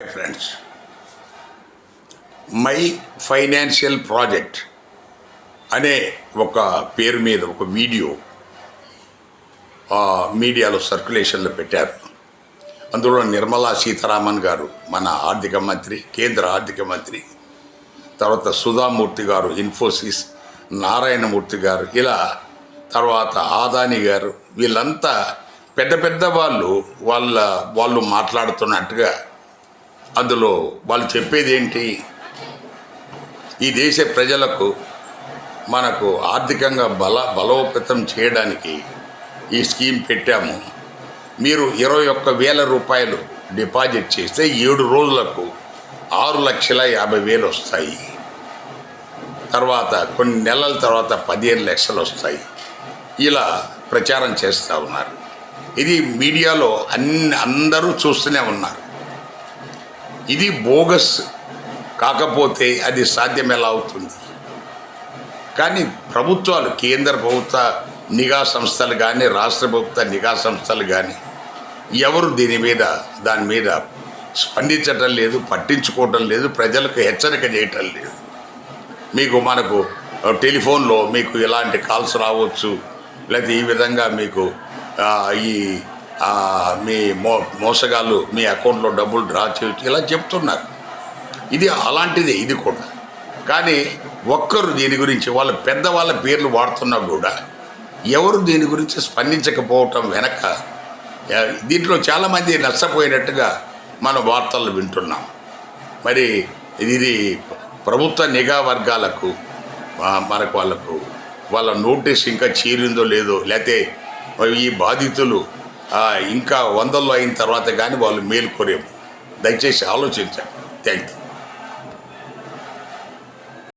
Friends my financial project అనే ఒక పేరు మీద ఒక వీడియో మీడియాలో సర్క్యులేషన్లో పెట్టారు. అందులో నిర్మలా సీతారామన్ గారు మన ఆర్థిక మంత్రి కేంద్ర ఆర్థిక మంత్రి తర్వాత సుధామూర్తి గారు ఇన్ఫోసిస్ నారాయణమూర్తి గారు ఇలా తర్వాత ఆదాని గారు వీళ్ళంతా పెద్ద పెద్ద వాళ్ళు వాళ్ళ వాళ్ళు మాట్లాడుతున్నట్టుగా అందులో వాళ్ళు చెప్పేది ఏంటి? ఈ దేశ ప్రజలకు మనకు ఆర్థికంగా బల బలోపేతం చేయడానికి ఈ స్కీమ్ పెట్టాము. మీరు ఇరవై ఒక్క వేల రూపాయలు డిపాజిట్ చేస్తే ఏడు రోజులకు ఆరు లక్షల యాభై వేలు వస్తాయి. తర్వాత కొన్ని నెలల తర్వాత పదిహేను లక్షలు వస్తాయి. ఇలా ప్రచారం చేస్తూ ఉన్నారు. ఇది మీడియాలో అన్ని అందరూ చూస్తూనే ఉన్నారు. ఇది బోగస్ కాకపోతే అది సాధ్యం ఎలా అవుతుంది కానీ ప్రభుత్వాలు కేంద్ర ప్రభుత్వ నిఘా సంస్థలు కానీ రాష్ట్ర ప్రభుత్వ నిఘా సంస్థలు కానీ ఎవరు దీని మీద దాని మీద స్పందించటం లేదు పట్టించుకోవటం లేదు ప్రజలకు హెచ్చరిక చేయటం లేదు. మీకు మనకు టెలిఫోన్లో మీకు ఇలాంటి కాల్స్ రావచ్చు లేకపోతే ఈ విధంగా మీకు ఈ మీ మో మోసగాళ్ళు మీ అకౌంట్లో డబ్బులు డ్రా చేయొచ్చు. ఇలా చెప్తున్నారు. ఇది అలాంటిదే ఇది కూడా. కానీ ఒక్కరు దీని గురించి వాళ్ళ పెద్దవాళ్ళ పేర్లు వాడుతున్నా కూడా ఎవరు దీని గురించి స్పందించకపోవటం వెనక దీంట్లో చాలామంది నష్టపోయినట్టుగా మన వార్తలు వింటున్నాం. మరి ఇది ప్రభుత్వ నిఘా వర్గాలకు మనకు వాళ్ళకు వాళ్ళ నోటీస్ ఇంకా చీరిందో లేదో లేకపోతే ఈ బాధితులు ఇంకా వందల్లో అయిన తర్వాత కానీ వాళ్ళు మేలుకోరేమో దయచేసి ఆలోచించండి. Thank you